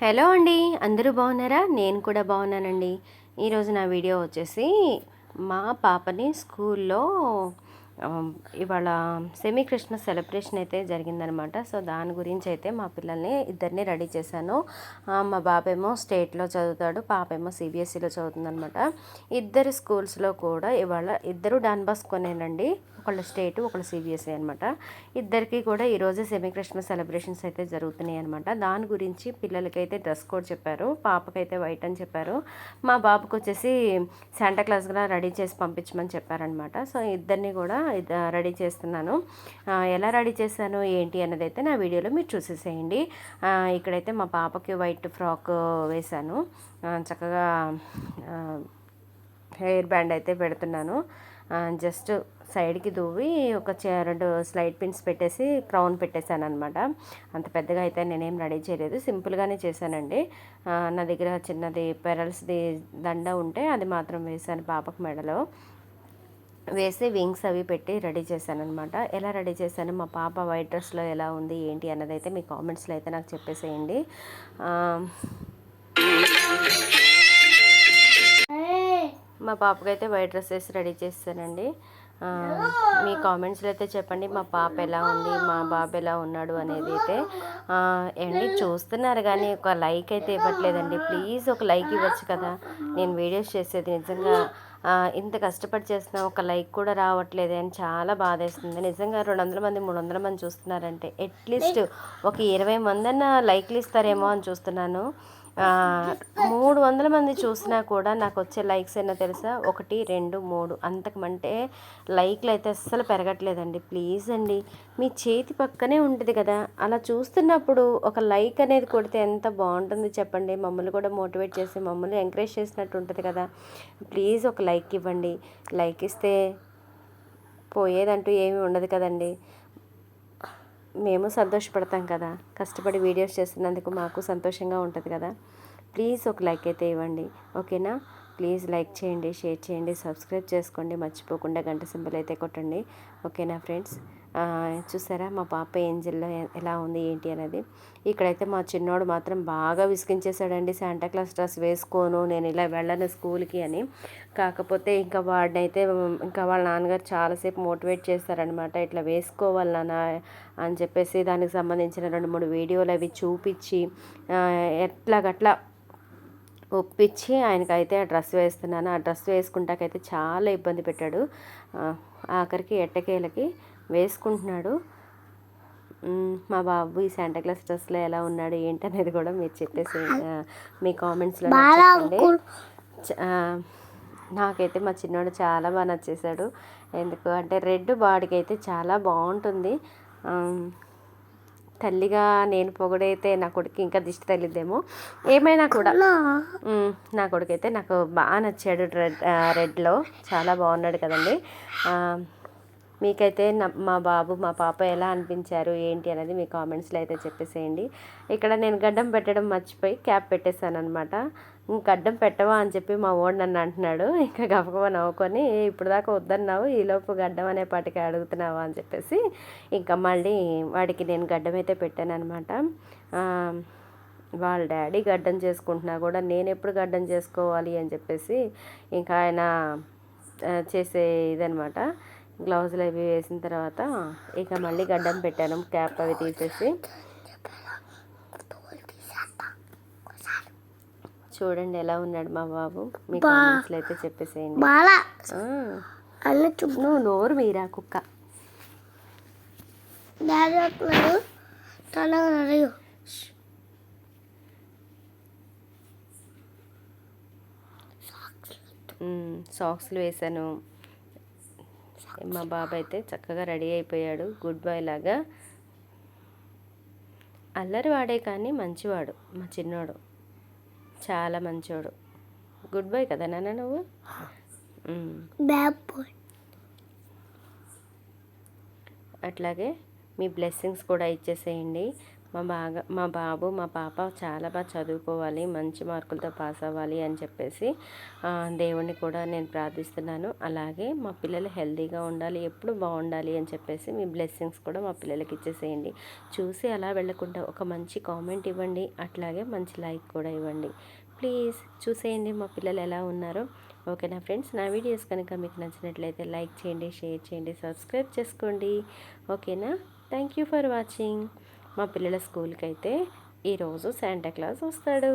Hello అండి అందరూ బాగున్నారా? నేను కూడా బాగున్నానండి. ఈరోజు నా వీడియో వచ్చేసి మా పాపని స్కూల్లో ఇవాళ సెమీ క్రిస్మస్ సెలబ్రేషన్ అయితే జరిగిందనమాట. సో దాని గురించి అయితే మా పిల్లల్ని ఇద్దరిని రెడీ చేశాను. మా బాబేమో స్టేట్లో చదువుతాడు పాపేమో సిబిఎస్ఈలో చదువుతుందనమాట. ఇద్దరు స్కూల్స్లో కూడా ఇవాళ ఇద్దరు డాన్ బాస్కోనేనండి ఒకళ్ళు స్టేట్ ఒకళ్ళు సిబిఎస్ఈ అనమాట. ఇద్దరికి కూడా ఈరోజు సెమీ క్రిస్మస్ సెలబ్రేషన్స్ అయితే జరుగుతున్నాయి అనమాట. దాని గురించి పిల్లలకైతే డ్రెస్ కోడ్ చెప్పారు పాపకైతే వైట్ అని చెప్పారు. మా బాబుకి వచ్చేసి శాంటా క్లాస్గా రెడీ చేసి పంపించమని చెప్పారనమాట. సో ఇద్దరిని కూడా రెడీ చేస్తున్నాను. ఎలా రెడీ చేశాను ఏంటి అన్నది అయితే నా వీడియోలో మీరు చూసేసేయండి. ఇక్కడైతే మా పాపకి వైట్ ఫ్రాక్ వేశాను. చక్కగా హెయిర్ బ్యాండ్ అయితే పెడుతున్నాను. జస్ట్ సైడ్కి దువ్వి ఒక చే- రెండు స్లైడ్ పిన్స్ పెట్టేసి క్రౌన్ పెట్టేశాను అనమాట అంత పెద్దగా అయితే నేనేం రెడీ చేయలేదు. సింపుల్గానే చేశానండి. నా దగ్గర చిన్నది పెరల్స్ది దండ ఉంటే అది మాత్రం వేశాను పాపకు మెడలో. వేసి వింగ్స్ అవి పెట్టి రెడీ చేశాను అనమాట ఎలా రెడీ చేశాను? మా పాప వైట్ డ్రెస్లో ఎలా ఉంది ఏంటి అన్నది అయితే మీ కామెంట్స్లో అయితే నాకు చెప్పేసేయండి. మా పాపకైతే వైట్ డ్రెస్ వేసి రెడీ చేస్తానండి. మీ కామెంట్స్లో అయితే చెప్పండి మా పాప ఎలా ఉంది మా బాబు ఎలా ఉన్నాడు అనేది అయితే. ఏమండి ఏండి చూస్తున్నారు కానీ ఒక లైక్ అయితే ఇవ్వట్లేదండి. ప్లీజ్ ఒక లైక్ ఇవ్వచ్చు కదా. నేను వీడియోస్ చేసేది నిజంగా ఇంత కష్టపడి చేసిన ఒక లైక్ కూడా రావట్లేదు అని చాలా బాధేస్తుంది. నిజంగా రెండు వందల మంది మూడు వందల మంది చూస్తున్నారంటే అట్లీస్ట్ ఒక ఇరవై మంది అన్న లైక్లు ఇస్తారేమో అని చూస్తున్నాను. మూడు వందల మంది చూసినా కూడా నాకు వచ్చే లైక్స్ అయినా తెలుసా? ఒకటి రెండు మూడు. అంతకమంటే లైక్లు అయితే అస్సలు పెరగట్లేదండి. ప్లీజ్ అండి మీ చేతి పక్కనే ఉంటుంది కదా. అలా చూస్తున్నప్పుడు ఒక లైక్ అనేది కొడితే ఎంత బాగుంటుంది చెప్పండి. మమ్మల్ని కూడా మోటివేట్ చేసి మమ్మల్ని ఎంకరేజ్ చేసినట్టు ఉంటుంది కదా. ప్లీజ్ ఒక లైక్ ఇవ్వండి. లైక్ ఇస్తే పోయేదంటూ ఏమీ ఉండదు కదండి. మేము సంతోషపడతాం కదా. కష్టపడి వీడియోస్ చేస్తున్నందుకు మాకు సంతోషంగా ఉంటుంది కదా. ప్లీజ్ ఒక లైక్ అయితే ఇవ్వండి. ఓకేనా? ప్లీజ్ లైక్ చేయండి షేర్ చేయండి సబ్స్క్రైబ్ చేసుకోండి. మర్చిపోకుండా గంట సింబల్ అయితే కొట్టండి. ఓకేనా ఫ్రెండ్స్? చూసారా? మా పాప ఏంజిల్లో ఎలా ఉంది ఏంటి అనేది. ఇక్కడైతే మా చిన్నోడు మాత్రం బాగా విసిగించేశాడండి. శాంటా క్లాస్ డ్రెస్ వేసుకోను నేను ఇలా వెళ్ళను స్కూల్కి అని. కాకపోతే ఇంకా వాడినైతే ఇంకా వాళ్ళ నాన్నగారు చాలాసేపు మోటివేట్ చేస్తారనమాట ఇట్లా వేసుకోవాలి నాన్న అని చెప్పేసి దానికి సంబంధించిన రెండు మూడు వీడియోలు అవి చూపించి ఎట్లాగట్లా ఒప్పించి ఆయనకైతే ఆ డ్రెస్ వేస్తున్నాను. ఆ డ్రెస్ వేసుకుంటాకైతే చాలా ఇబ్బంది పెట్టాడు. ఆఖరికి ఎట్టకేలకి వేసుకుంటున్నాడు. మ్, బాబు ఈ శాంటా క్లాస్ డ్రెస్లో ఎలా ఉన్నాడు ఏంటి అనేది కూడా మీరు చెప్పేసి మీ కామెంట్స్లో చెప్పండి. నాకైతే మా చిన్నోడు చాలా బాగా నచ్చేసాడు ఎందుకు అంటే రెడ్ బాడీకి అయితే చాలా బాగుంటుంది. తల్లిగా నేను పొగడైతే నా కొడుకు ఇంకా దిష్టి తగిలిద్దేమో. ఏమైనా కూడా నా కొడుకు అయితే నాకు బాగా నచ్చాడు రెడ్ రెడ్లో. చాలా బాగున్నాడు కదండి. మీకైతే నా మా బాబు మా పాప ఎలా అనిపించారు ఏంటి అనేది మీ కామెంట్స్లో అయితే చెప్పేసేయండి. ఇక్కడ నేను గడ్డం పెట్టడం మర్చిపోయి క్యాప్ పెట్టేశాను అనమాట గడ్డం పెట్టవా అని చెప్పి మా ఓడి నన్ను అంటున్నాడు. ఇంకా గబగబా నవ్వుకొని ఇప్పుడు దాకా వద్దన్నావు ఈలోపు గడ్డం అనే పాటికి అడుగుతున్నావా అని చెప్పేసి ఇంకా మళ్ళీ వాడికి నేను గడ్డం అయితే పెట్టాను అనమాట వాళ్ళ డాడీ గడ్డం చేసుకుంటున్నా కూడా నేను ఎప్పుడు గడ్డం చేసుకోవాలి అని చెప్పేసి ఇంకా ఆయన చేసే ఇదనమాట గ్లౌజులు అవి వేసిన తర్వాత ఇక మళ్ళీ గడ్డం పెట్టాను క్యాప్ అవి తీసేసి. చూడండి ఎలా ఉన్నాడు మా బాబు. మీ కామెంట్స్లో అయితే చెప్పేసేయండి. నువ్వు నోరు మీరా కుక్క. సాక్స్లు వేశాను మా బాబు అయితే చక్కగా రెడీ అయిపోయాడు. గుడ్ బాయ్ లాగా. అల్లరి వాడే కానీ మంచివాడు మా చిన్నోడు. చాలా మంచివాడు గుడ్ బాయ్ కదా నాన్న నువ్వు? అట్లాగే మీ బ్లెస్సింగ్స్ కూడా ఇచ్చేసేయండి. మా బాగా మా బాబు మా పాప చాలా బాగా చదువుకోవాలి మంచి మార్కులతో పాస్ అవ్వాలి అని చెప్పేసి దేవుణ్ణి కూడా నేను ప్రార్థిస్తున్నాను. అలాగే మా పిల్లలు హెల్తీగా ఉండాలి ఎప్పుడు బాగుండాలి అని చెప్పేసి మీ బ్లెస్సింగ్స్ కూడా మా పిల్లలకి ఇచ్చేసేయండి. చూసి అలా వెళ్ళకుండా ఒక మంచి కామెంట్ ఇవ్వండి అట్లాగే మంచి లైక్ కూడా ఇవ్వండి. ప్లీజ్ చూసేయండి మా పిల్లలు ఎలా ఉన్నారో. ఓకేనా ఫ్రెండ్స్? నా వీడియోస్ కనుక మీకు నచ్చినట్లయితే లైక్ చేయండి షేర్ చేయండి సబ్స్క్రైబ్ చేసుకోండి. ఓకేనా? Thank you for watching. మా పిల్లల స్కూల్కి అయితే ఈరోజు శాంటా క్లాస్ వస్తాడు.